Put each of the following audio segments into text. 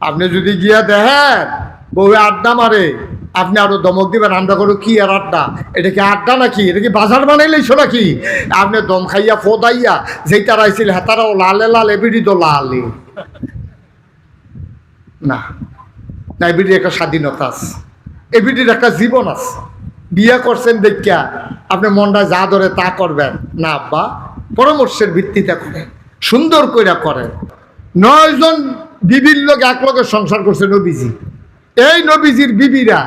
আপনি যদি গিয়া দেখেন বউ আড্ডা মারে, আপনি আরও দমক দিবেন, আমরা করো কি আর আড্ডা? এটা কি আড্ডা নাকি? এটা কি বাজার বানাইলেইছো নাকি? আপনি দম খাইয়া ফোদাইয়া যেটা রাইছিল হেতারাও লালে লালে, বিড়ি তো লালে। না না এবিডির একটা স্বাধীনতা আছে। এবিডির একটা জীবন আছে। বিয়া করছেন দেখিয়া আপনি মনটা যা ধরে তা করবেন। না, আব্বা, পরামর্শের ভিত্তিতে করেন। সুন্দর কইরা করেন। নয়জন বিবির লোক এক লোকের সংসার করছে নবীজি। এই নবীজির বিবিরা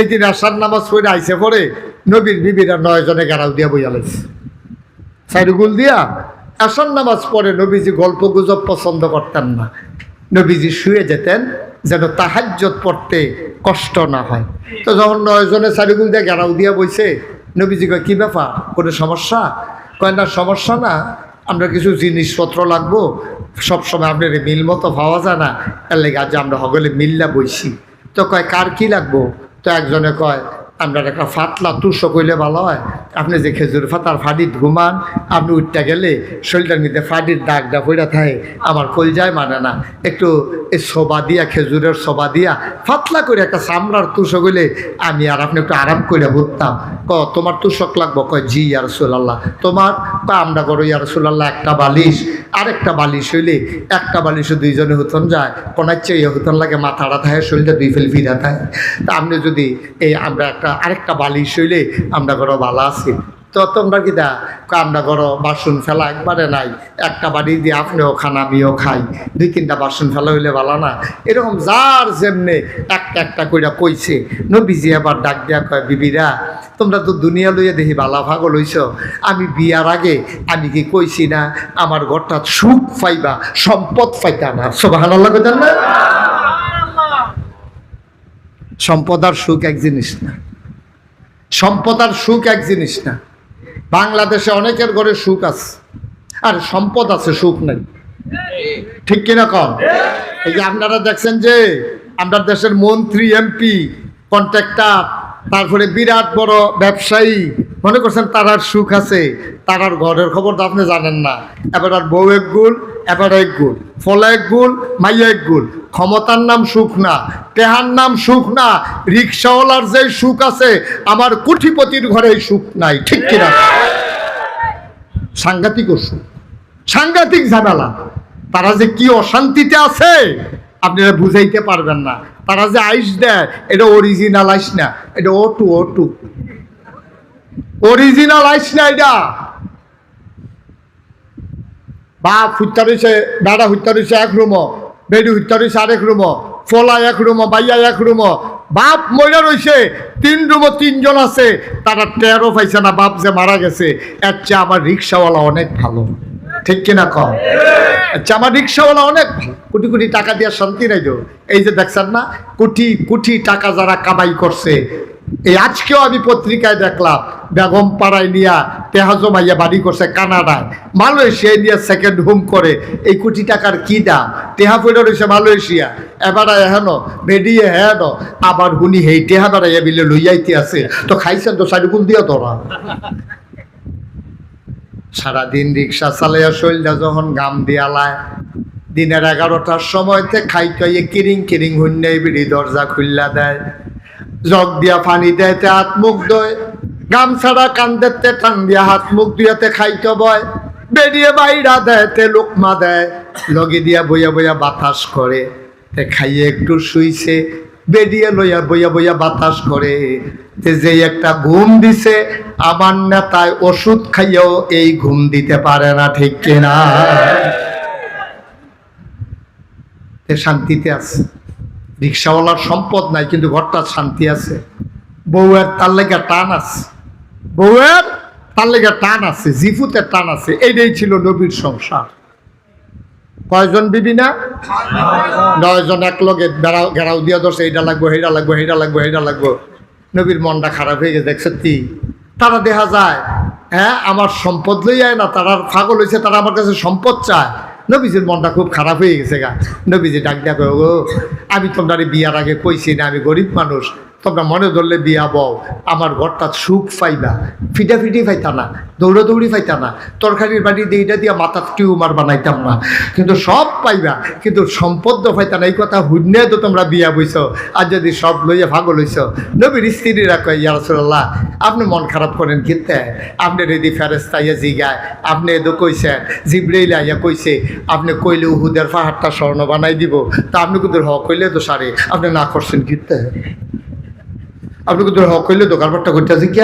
একদিন আসার নামাজ পড়ে আইসে পরে নবীর বিবিরা নয় জনে গেরাও দিয়া বইয়া লাইছে। সাইডুগুল দিয়া আসার নামাজ পড়ে নবীজি গল্প গুজব পছন্দ করতেন না। নবীজি শুয়ে যেতেন যেন তাহাজ্জত পড়তে কষ্ট না হয়। তো যখন নয়জনে সাইডুগুল দিয়ে গেরাও দিয়া বইছে, নবীজি কয়, কি ব্যাপার? কোনো সমস্যা? কয়, না, সমস্যা না। আমরা কিছু জিনিসপত্র লাগবো, সবসময় আপনার মিল মতো পাওয়া যায় না। এর লেগে আজ আমরা হগলে মিল্লা বইছি তো কয়, কার কি লাগবো? তো একজনে কয় আমরা একটা ফাতলা তুষো কইলে ভালো হয়। আপনি যে খেজুর ফাতার ফাডিত ঘুমান, আপনি উঠতে গেলে শরীরটার মধ্যে ফাডির দাগটা পড়া থাকে আমার কলজায় মানে না। একটু এই সোবা দিয়া, খেজুরের সোবা দিয়া ফাতলা করে একটা চামড়ার তুষো কইলে আমি আর আপনি একটু আরাম করে ঘুরতাম ক, তোমার তুষক লাগবো? কয়, জি ইয়ার সুলাল্লাহ তোমার তা আমরা করো ইয়ার সুলাল্লাহ একটা বালিশ। আরেকটা বালিশ হইলে একটা বালিশে দুইজনে হুতন যায়। কোনার চেয়ে হুতন লাগে, মাথাটা থাকে, শরীরটা দুই ফেল ফিরা থাকে। তা আপনি যদি এই আমরা একটা আরেকটা বালিশ হইলে আমরা করো ভালো আছি। তো তোমরা কি দা আমরা করো বাসন ফেলা একবারে নাই একটা বাড়ি দিয়ে আপনিও খান আমিও খাই দুই তিনটা বাসন ফেলা হইলে ভালো না? এরকম যার যেমনে একটা একটা কইরা কইছে নবীজি আবার ডাক দিয়া কয় বিবিরা তোমরা তো দুনিয়া লইয়া দেখি বালা ভাগল হইছ। আমি বিয়ার আগে আমি কি কইছি না আমার ঘরটা সুখ পাইবা সম্পদ পাইতা না? সোবাহান আল্লাহ না? সম্পদ আর সুখ এক জিনিস না। সম্পদ আর সুখ এক জিনিস না। বাংলাদেশে অনেকের ঘরে সুখ আছে, আর সম্পদ আছে, সুখ নাই। ঠিক কিনা কম এই যে আপনারা দেখছেন যে আপনার দেশের মন্ত্রী, এমপি, কন্ট্রাক্টর, তারপরে বিরাট বড় ব্যবসায়ী, মনে করছেন তারার সুখ আছে তারার ঘরের খবর তো আপনি জানেন না। এবার আর বউ এক গুল এবার এক গুল ফলে এক গুল মাইয়া এক গুল ক্ষমতার নাম সুখ না তেহার নাম সুখ না, রিক্সাওয়ালার যে সুখ আছে, আমার কুঠিপতির ঘরে সুখ নাই, ঠিক কিনা? সাংঘাতিক সুখ সাংঘাতিক ঝামেলা। তারা যে কি অশান্তিতে আছে, আপনারা বুঝাইতে পারবেন না। তারা যে আইস দেয়, এটা অরিজিনাল আইস না, এটা ও টু টু অরিজিনাল আইস না এটা। বাপ হুত্যা রয়েছে বেড়া হুত্যা রয়েছে এক রুম, বেডি হুত্যা রয়েছে আরেক রুম, ফলা এক রুম, বাইয়া এক রুম, বাপ মহিলা রয়েছে তিন রুম, তিনজন আছে, তারা টেরও পাইছে না, বাপ যে মারা গেছে, এর চেয়ে আমার রিক্সাওয়ালা অনেক ভালো। ঠিক কিনা কম আমার রিক্সাওয়ালা অনেক, কোটি কোটি টাকা দিয়ে শান্তি নাই তো। এই যে দেখছেন না, কোটি কোটি টাকা যারা কামাই করছে। এই আজকেও আমি পত্রিকায় দেখলাম, বেগম পাড়ায় নিয়া পেহাজো মাইয়া বাড়ি করছে কানাডায়। মালয়েশিয়ায় নিয়ে সেকেন্ড হোম করে। এই কোটি টাকার কি দাম? টেহা পড়ে রয়েছে মালয়েশিয়া। এবার হেন বেডিয়ে হেন। আবার হুনি হেই টেহা বেড়াইয়া বিলে লইয়াইতে আছে। তো খাইছেন তো সাইডুকুল দিয়া তোরা। সারাদিন রিক্সা চালাইয়া শৈলটা যখন গাম দিয়ালায় দিনের এগারোটার সময়তে খাইতে কিরিং কিরিং হুন্যাই বিড়ি দরজা খুললা দেয়। জগ দিয়া পানি দেয়তে হাত মুখ দয় গামছাড়া কান্দেতে টান দিয়া হাত মুখ দিয়াতে খাইতে বয়। বেরিয়ে বাইরা দেয় লোকমা দেয়, লগে দিয়া বইয়া বইয়া বাতাস করে, তে খাইয়ে একটু শুইছে বেরিয়ে লইয়া বইয়া বইয়া বাতাস করে। যে একটা ঘুম দিছে, আমার নেতায় ওষুধ খাইয়েও এই ঘুম দিতে পারে না, ঠিক কিনা? শান্তিতে আছে। রিক্সাওয়ালার সম্পদ নাই, কিন্তু ঘরটা শান্তি আছে। বউয়ের তার লেগে টান আছে। বউয়ের তার লেগে টান আছে জিফুতের টান আছে। এইটাই ছিল নবীর সংসার। কয়জন বিবি না? নয়জন এক লগে বেড়াও ঘেরাও দিয়া ধরছে এইটা লাগবো এইটা লাগবো এইটা লাগবো এইটা লাগবো। নবীর মনটা খারাপ হয়ে গেছে সত্যি তারা দেখা যায় হ্যাঁ আমার সম্পদ লই যায় না, তারা পাগল হয়েছে তারা আমার কাছে সম্পদ চায়। নবীজির মনটা খুব খারাপ হয়ে গেছে গা। নবীজি ডাক ডাক আমি তোমরা বিয়ার আগে কইছি না, আমি গরিব মানুষ। তোমরা মনে ধরলে বিয়া বও, আমার ঘরটা সুখ পাইবা। ফিটাফিটি পাইতা না, দৌড়াদৌড়ি পাইতা না, তরকারির বাড়ি দিয়ে দিয়ে মাথার টিউমার বানাইতাম না। কিন্তু সব পাইবা, কিন্তু সম্পদ পাইতা না, এই কথা হুন্যে তো তোমরা বিয়া বইছ, আর যদি সব লইয়া ভাগল হইছ। নবীর স্ত্রীরা কয় ইয়া রাসূলুল্লাহ, আপনি মন খারাপ করেন কিনতে। আপনি রেডি ফেরেস্তা ইয়া জিগায়, আপনি এদো কইছেন, জিব্রাইল আইয়া কইছে, আপনি কইলে উহুদের পাহাড়টা স্বর্ণ বানাই দিব। তা আপনি কিন্তু হ কইলে তো সারে, আপনি না করছেন কিনতে। আপনি কুদুর হক হইলে দোকান পাট্টা করতে আছি কি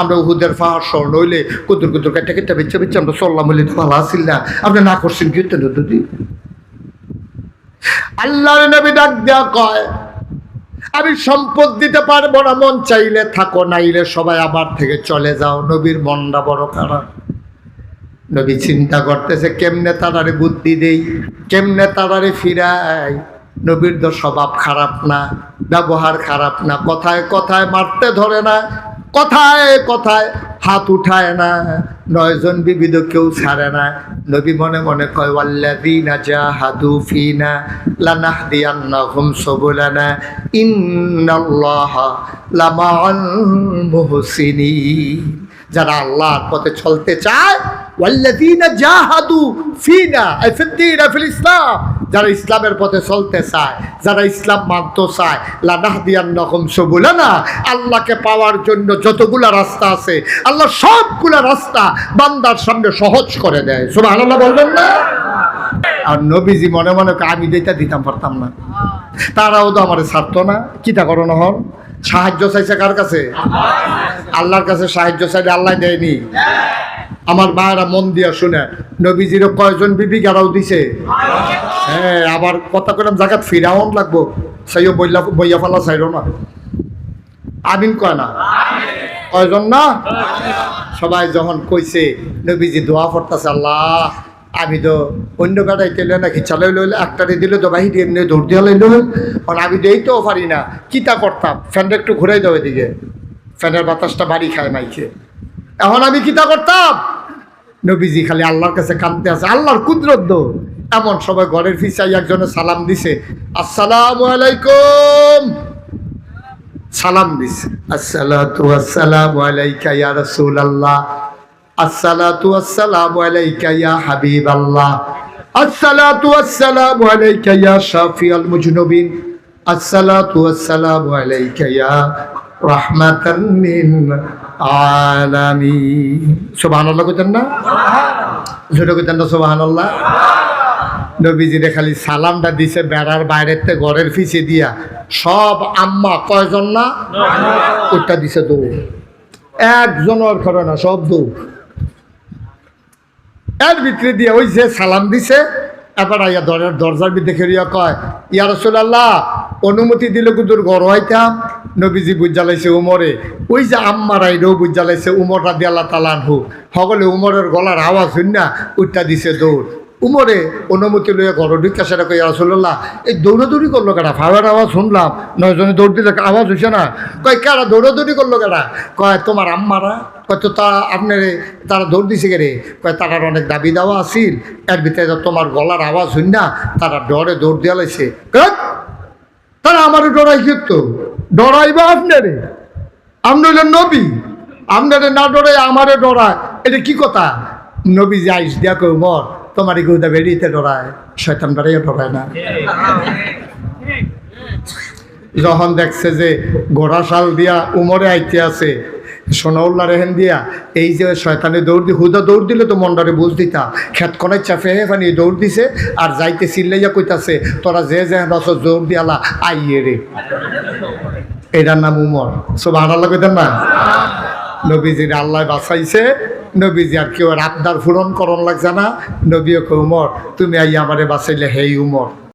আমরা উহুদের ফাহার স্বর্ণ হইলে কুদুর কুদুর কাটটা কেটে বেচে বেচে আমরা চললাম হইলে তো ভালো আসিল না। আপনি না করছেন কি হইতে দুদি আল্লাহর নবী ডাক দেয়া কয়, আমি সম্পদ দিতে পারব না, মন চাইলে থাকো, নাইলে সবাই আমার থেকে চলে যাও। নবীর মনটা বড় খারাপ। নবী চিন্তা করতেছে, কেমনে তারারে বুদ্ধি দেই, কেমনে তারারে ফিরাই? নবীর তো স্বভাব খারাপ না, ব্যবহার খারাপ না, কথায় কথায় মারতে ধরে না, কথায় কথায় হাত উঠায় না, নয়জন বিবিধ কেউ ছাড়ে না। নবী মনে মনে কয় লামাআল মুহসিনিন। যারা আল্লাহর পথে চলতে চায় যারা ইসলামের পথে চলতে চায়, যারা ইসলাম মানতে চায় আল্লাহকে পাওয়ার জন্য যতগুলা রাস্তা আছে, আল্লাহ সবগুলা রাস্তা বান্দার সামনে সহজ করে দেয়। সুবহানাল্লাহ বলবেন না? আর নবীজি মনে মনে আমি যেটা দিতাম পারতাম না। তারাও তো আমার ছাড়তো না। কিতা করো হন? সাহায্য চাইছে কার কাছে? আল্লাহর কাছে সাহায্য চাইলে আল্লাহ দেয়নি। আমার মায়েরা মন দিয়া শুনে নবীজির কয়জন বিবি গারাও দিছে? হ্যাঁ আবার কথা কইলাম জায়গা ফিরাউন লাগবো। সেইও বইলা বইয়া ফেলা চাইল না। আমিন কয় না? কয়জন না? সবাই যখন কইছে, নবীজি দোয়া পড়তাছে আল্লাহ, আমি তো অন্য বেড়াই তেলে নাকি চালাই লইলে, একটারে দিলে তো বাহিরে, এমনি দৌড় দিয়ে লইল। কারণ আমি তো এইটাও পারি না। কিতা করতাম? ফ্যানটা একটু ঘুরাই দেবো এদিকে। ফ্যানের বাতাসটা বাড়ি খায় মাইকে। এখন আমি কিতা করতাম? নবীজি খালি আল্লাহর কাছে কাঁদতে আছে। আল্লাহর কুদরত এমন সবাই ঘরের ফিসাই একজনে সালাম দিছে। আসসালামু আলাইকুম। সালাম দিছে। আসসালাতু আসসালামু আলাইকা ইয়া আসসালামু আলাইকা ইয়া হাবিবাল্লাহ। আসসালাতু আসসালামু আলাইকা ইয়া শাফিয়াল মুজনুবিন। আসসালাতু আসসালামু আলাইকা সালামটা দিছে বেড়ার বাইরের থেকে ঘরের ফিসে দিয়া। সব আম্মা কয়জন না? ওটা দিছে দৌড় একজন ওর করে না, সব দৌড় এর ভিতরে দিয়ে ওই যে সালাম দিছে এবার আইয়া দরের দরজার ভিতরে খেরিয়া কয়, ইয়া রসুল্লাহ অনুমতি দিলে কুদুর ঘর হইতাম? নবীজি বুঝালাইছে, উমরে। ওই যে আম্মার আইরেও বুঝালাইছে, উমর রাদি আল্লাহ তালান হু সকলে উমরের গলার আওয়াজ শুন না উঠটা দিছে দৌড়। উমরে অনুমতি লইয়া ঘর ঢুকা সেটা কই রসুল্লাহ এই দৌড়াদৌড়ি করল কেনা ফাওয়ার আওয়াজ শুনলাম, নয়জনে দৌড় দিলে আওয়াজ হইছে না? কয়, কারা দৌড়াদৌড়ি করল কেনা কয়, তোমার আম্মারা? কয়, তো তা আপনার তারা দৌড় দিছে কে রে কয়, তারার অনেক দাবি দেওয়া আছিল, এর ভিতরে তোমার গলার আওয়াজ হইন না, তারা ডরে দৌড় দেওয়া লাইছে। তারা আমারে ডরাই কিন্তু ডরাইবা আপনারে? আপনি হইলেন নবী, আপনারে না ডরাই আমারে ডরায়, এটা কি কথা? নবী যাইস কই মর তোমার গৌদা বেরিয়েতে ডরায় শয়তান ডরাইয়া ডরায় না। যখন দেখছে যে গোড়া শাল দিয়া উমরে আইতে আছে সোনাউল্লা রেহেন দিয়া, এই যে শয়তানে দৌড় দি হুদা দৌড় দিলে তো মন্ডারে বুঝ দিতা। খেত কনে চাপে ফানি দৌড় দিছে, আর যাইতে চিল্লাইয়া কইতাছে, তোরা যে যে রস দৌড় দিয়ালা আইয়ে রে। এটার নাম উমর। সব আনাল্লা কইতেন না? নবীজির আল্লাহ বাঁচাইছে, নবীজি আর কেউ আবদার পূরণ করন লাগছে না। নবীও উমর, তুমি আই আমারে বাঁচাইলে হেই উমর।